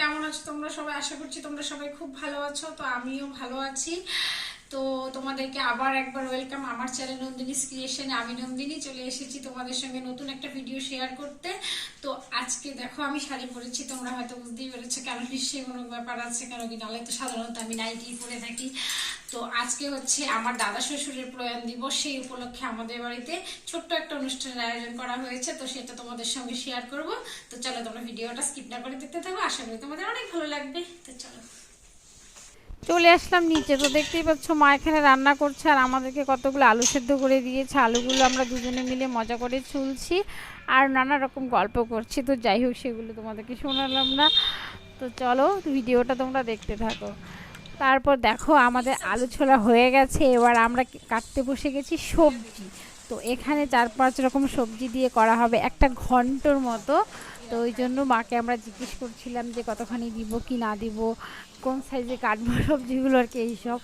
কেমন আছো? তোমরা সবাই আশা করছি তোমরা সবাই খুব ভালো আছো। তো আমিও ভালো আছি। তো তোমাদেরকে আবার একবার ওয়েলকাম আমার চ্যানেল নন্দিনী ক্রিয়েশনে আমি নন্দিনী, চলে এসেছি তোমাদের সঙ্গে নতুন একটা ভিডিও শেয়ার করতে। তো আজকে দেখো, আমি শাড়ি পরেছি, তোমরা হয়তো বুঝতেই পেরেছ কেন নিশ্চয়ই কোনো ব্যাপার আছে, কেন কি নাহলে তো সাধারণত আমি নাইটি পরে থাকি। তো আজকে হচ্ছে আমার দাদা শ্বশুরের প্রয়াণ দিবস, সেই উপলক্ষে আমাদের বাড়িতে ছোট্ট একটা অনুষ্ঠানের আয়োজন করা হয়েছে, তো সেটা তোমাদের সঙ্গে শেয়ার করব। তো চলো তোমরা ভিডিওটা স্কিপ না করে দেখতে থাকো, আশা করি তোমাদের অনেক ভালো লাগবে। তো চলো। চলে আসলাম নিচে। তো দেখতেই পাচ্ছ, মা এখানে রান্না করছে আর আমাদেরকে কতগুলো আলু সেদ্ধ করে দিয়েছে। আলুগুলো আমরা দুজনে মিলে মজা করে চুলছি আর নানা রকম গল্প করছি। তো যাই হোক, সেগুলো তোমাদেরকে শোনালাম না। তো চলো, ভিডিওটা তোমরা দেখতে থাকো। তারপর দেখো, আমাদের আলু ছোলা হয়ে গেছে। এবার আমরা কাটতে বসে গেছি সবজি। তো এখানে চার পাঁচ রকম সবজি দিয়ে করা হবে। একটা ঘন্টর মতো তো ওই জন্য মাকে আমরা জিজ্ঞেস করছিলাম যে কতখানি দিব কি না দিব কোন সাইজে কাটবো সবজিগুলো আর কি এইসব।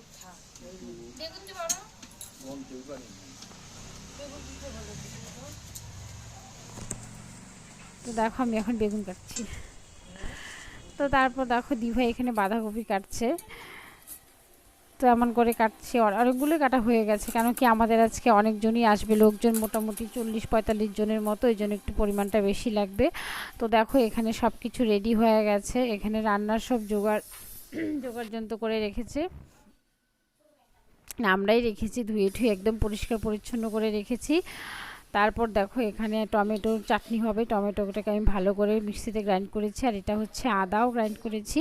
আচ্ছা? তো দেখো আমি এখন বেগুন কাটছি। তো তারপর দেখো দিভাই এখানে বাঁধাকপি কাটছে। তো এমন করে কাটছে। অনেকগুলো কাটা হয়ে গেছে কেন কি আমাদের আজকে অনেকজনই আসবে, লোকজন মোটামুটি চল্লিশ পঁয়তাল্লিশ জনের মতো, এই জন্য একটু পরিমাণটা বেশি লাগবে। তো দেখো এখানে সব কিছু রেডি হয়ে গেছে, এখানে রান্নার সব জোগাড় জোগাড় যন্ত্র করে রেখেছে। আমরাই রেখেছি, ধুয়ে ঠুয়ে একদম পরিষ্কার পরিচ্ছন্ন করে রেখেছি। তারপর দেখো এখানে টমেটোর চাটনি হবে, টমেটোটাকে আমি ভালো করে মিক্সিতে গ্রাইন্ড করেছি, আর এটা হচ্ছে আদাও গ্রাইন্ড করেছি।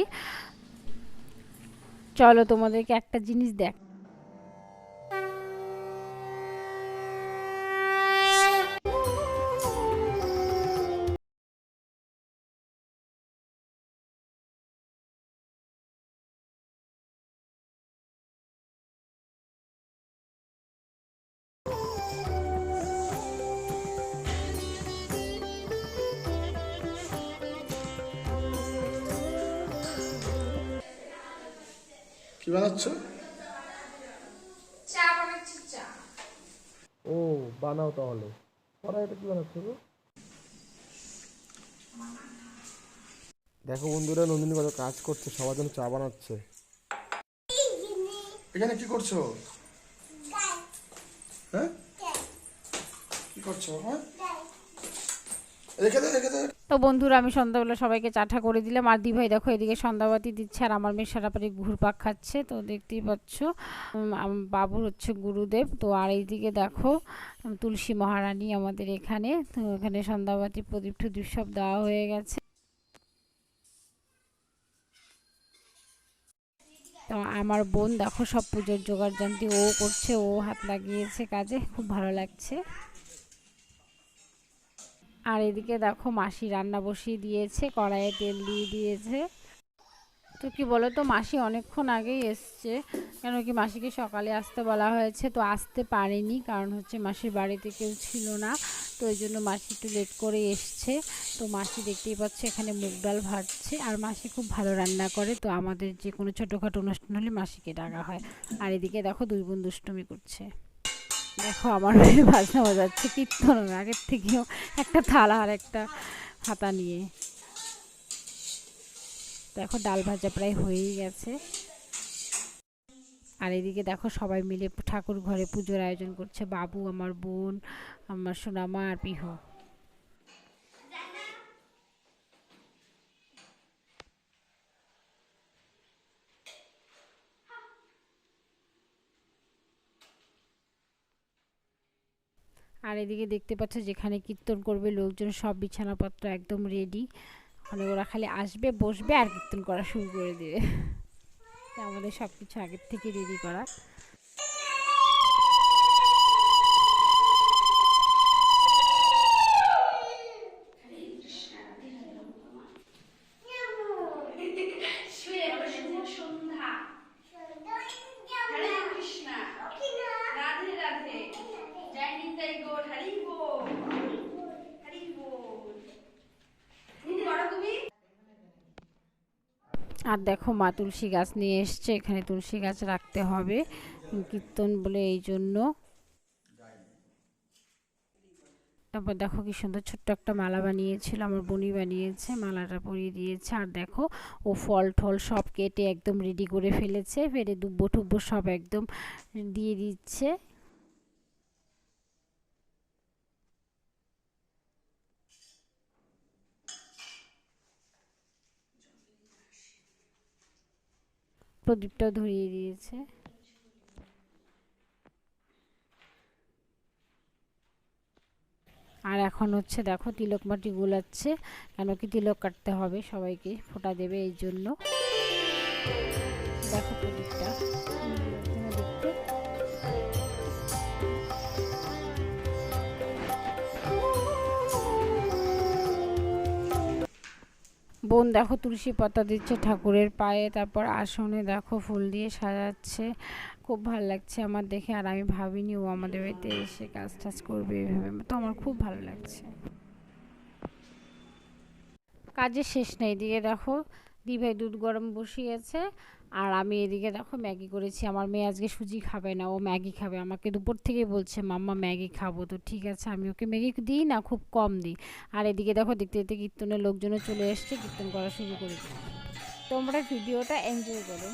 চলো তোমাদেরকে একটা জিনিস দেখ কি বানাচ্ছ? চা বানাচ্ছি চা। ও বানাও তাহলে। পরে এটা কি বানাচ্ছ গো? দেখো বন্ধুরা নন্দিনী কত কাজ করছে সবার জন্য চা বানাচ্ছে। এখানে কি করছ? হ্যাঁ? কি করছ হ্যাঁ তো বন্ধুরা, আমি সন্ধ্যাবেলা সবাইকে চাটা করে দিলাম। আর দিভাই, দেখো, এদিকে সন্ধ্যাবাতি দিচ্ছে আর আমার মেয়ে সারাপারি ঘুরপাক খাচ্ছে, তো দেখতেই পাচ্ছ। বাবুর হচ্ছে গুরুদেব। তো আর এইদিকে দেখো তুলসী মহারানী আমাদের এখানে। তো এখানে সন্ধ্যাবাতি প্রদীপ টদীপ সব দেওয়া হয়ে গেছে। তো আমার বোন, দেখো, সব পুজোর জোগাড় জানতি ও করছে, ও হাত লাগিয়েছে কাজে। খুব ভালো লাগছে। আর এদিকে দেখো মাসি রান্না বসিয়ে দিয়েছে, কড়াইয়ে তেল দিয়ে দিয়েছে। তো কি বলো তো মাসি অনেকক্ষণ আগেই এসছে। কেন কি মাসিকে সকালে আসতে বলা হয়েছে, তো আসতে পারেনি, কারণ হচ্ছে মাসির বাড়িতে কেউ ছিল না। তো ওই জন্য মাসি একটু লেট করে এসছে। তো মাসি দেখতেই পাচ্ছে এখানে মুগ ডাল ভাজছে। আর মাসি খুব ভালো রান্না করে, তো আমাদের যে কোনো ছোটোখাটো অনুষ্ঠান হলে মাসিকে ডাকা হয়। আর এদিকে দেখো দুই বোন দুষ্টুমি করছে। দেখো, আমার হয়ে বাজনা বাজাচ্ছে কীর্তন আগের থেকেও একটা থালা আর একটা হাতা নিয়ে। দেখো, ডাল ভাজা প্রায় হয়েই গেছে। আর এদিকে দেখো, সবাই মিলে ঠাকুর ঘরে পুজোর আয়োজন করছে। বাবু, আমার বোন, আমার সোনামা আর পিহু। আর এদিকে দেখতে পাচ্ছ যেখানে কীর্তন করবে লোকজন, সব বিছানাপত্র একদম রেডি মানে ওরা খালি আসবে, বসবে আর কীর্তন করা শুরু করে দেবে। আমাদের সব কিছু আগের থেকে রেডি করা। আর দেখো মা তুলসী গাছ নিয়ে এসছে, এখানে তুলসী গাছ রাখতে হবে। কীর্তন বলে এই জন্য। তারপর দেখো কি সুন্দর ছোট্ট একটা মালা বানিয়েছিল, আমার বনি বানিয়েছে, মালাটা পরিয়ে দিয়েছে। আর দেখো ও ফল টল সব কেটে একদম রেডি করে ফেলেছে ফেরে দুব্বো টুব্বো সব একদম দিয়ে দিচ্ছে। প্রদীপটাও ধরিয়ে দিয়েছে। আর এখন হচ্ছে দেখো তিলক মাটি গোলাচ্ছে, কেন কি তিলক কাটতে হবে সবাইকে, ফোটা দেবে এই জন্য। দেখো প্রদীপটা। বোন দেখো তুলসী পাতা দিচ্ছে ঠাকুরের পায়ে, তারপর আসনে দেখো ফুল দিয়ে সাজাচ্ছে। খুব ভালো লাগছে আমার দেখে, আর আমি ভাবিনি ও আমাদের বাড়িতে এসে কাজ টাজ করবে এভাবে। তো আমার খুব ভালো লাগছে। কাজের শেষ নেই, দিয়ে দেখো দিভাই দুধ গরম বসিয়েছে। আর আমি এদিকে দেখো ম্যাগি করেছি। আমার মেয়ে আজকে সুজি খাবে না, ও ম্যাগি খাবে। আমাকে দুপুর থেকে বলছে, মাম্মা, ম্যাগি খাব। তো ঠিক আছে, আমি ওকে ম্যাগি দিই না, খুব কম দিই। আর এদিকে দেখো, দেখতে দেখতে কীর্তনের লোকজনও চলে এসছে, কীর্তন করা শুরু করেছে। তোমরা ভিডিওটা এনজয় করো।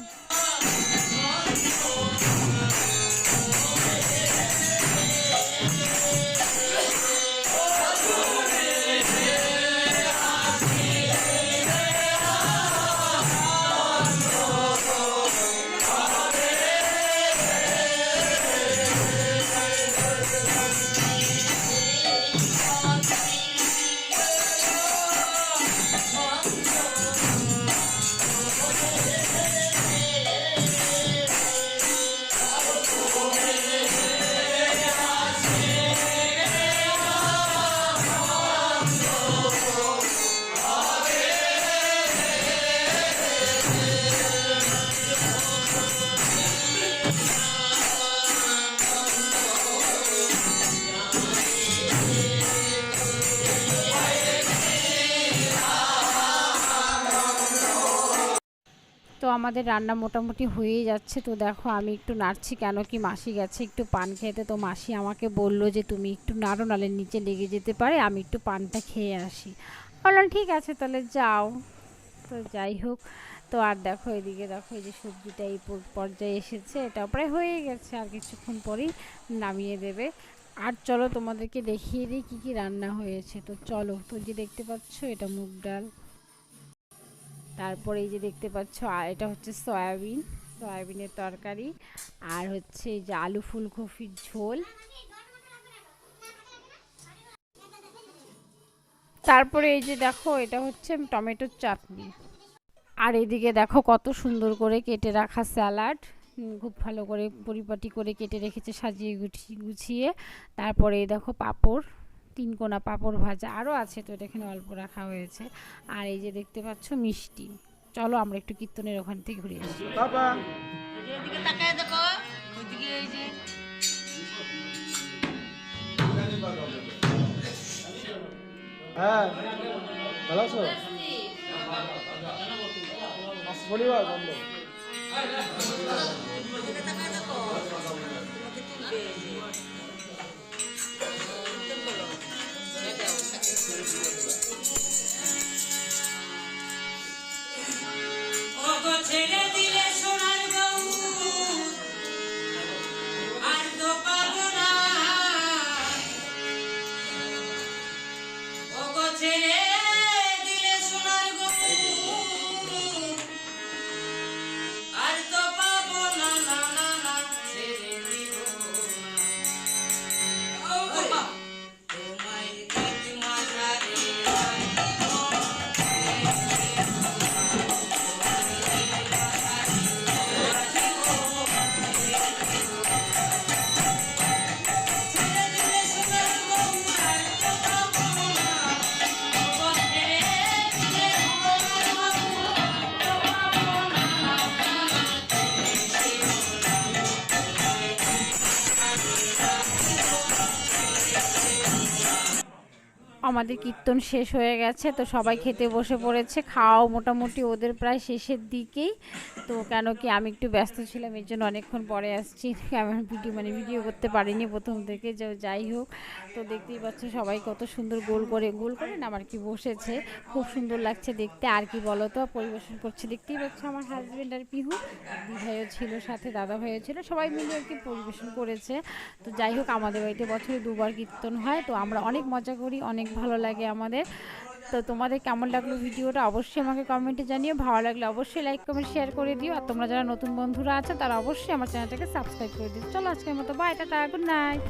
আমাদের রান্না মোটামুটি হয়েই যাচ্ছে। তো দেখো, আমি একটু নাড়ছি কেন কি মাসি গেছে একটু পান খেতে। তো মাসি আমাকে বলল যে, তুমি একটু নাড়ো নালে নিচে লেগে যেতে পারে। আমি একটু পানটা খেয়ে আসি। বললাম, ঠিক আছে, তাহলে যাও। তো যাই হোক, তো আর দেখো এদিকে দেখো, এই যে সবজিটা এই পর্যায়ে এসেছে। এটা প্রায় হয়ে গেছে, আর কিছুক্ষণ পরেই নামিয়ে দেবে। আর চলো তোমাদেরকে দেখিয়ে দিই কী কী রান্না হয়েছে। তো চলো, তো যে দেখতে পাচ্ছ, এটা মুগ ডাল। তারপরে এই যে দেখতে পাচ্ছ, আর এটা হচ্ছে সয়াবিন, সয়াবিনের তরকারি। আর হচ্ছে যে আলু ফুলকপির ঝোল। তারপরে এই যে দেখো, এটা হচ্ছে টমেটোর চাটনি। আর এদিকে দেখো কত সুন্দর করে কেটে রাখা স্যালাড। খুব ভালো করে পরিপাটি করে কেটে রেখেছে, সাজিয়ে গুছিয়ে গুছিয়ে। তারপরে দেখো পাঁপড়। তিন কোনা পাঁপড় ভাজা আরও আছে তো এটা এখানে অল্প রাখা হয়েছে। আর এই যে দেখতে পাচ্ছ মিষ্টি। চলো আমরা একটু কীর্তনের ওখান থেকে ঘুরে আসি। বাবা। দেখো। ওইদিকে এই যে। হ্যাঁ ভালো আছো? শনিবার বন্ধ। দেখো। আমাদের কীর্তন শেষ হয়ে গেছে, তো সবাই খেতে বসে পড়েছে, খাওয়াও মোটামুটি ওদের প্রায় শেষের দিকেই। তো কেন কি আমি একটু ব্যস্ত ছিলাম, এর জন্য অনেকক্ষণ পরে আসছি, আমার ভিডিও মানে ভিডিও করতে পারিনি প্রথম থেকে, যে যাই হোক। তো দেখতেই পাচ্ছ সবাই কত সুন্দর গোল করে গোল করে না আমার কি বসেছে, খুব সুন্দর লাগছে দেখতে, আর কি বলো তো, পরিবেশন করছে। দেখতেই পাচ্ছ আমার হাজব্যান্ড আর পিহু দিভাইও ছিল সাথে দাদা ভাইও ছিল, সবাই মিলে আর কি পরিবেশন করেছে। তো যাই হোক, আমাদের বাড়িতে বছরে দুবার কীর্তন হয়, তো আমরা অনেক মজা করি, অনেক ভালো লাগে আমাদের। তো তোমাদের কেমন লাগল ভিডিওটা অবশ্যই আমাকে কমেন্টে জানিও। ভালো লাগলে অবশ্যই লাইক কমেন্ট শেয়ার করে দিও। আর তোমরা যারা নতুন বন্ধুরা আছে, তারা অবশ্যই আমার চ্যানেলটাকে সাবস্ক্রাইব করে দিও। চলো আজকের মতো বাই টাটা গুড নাইট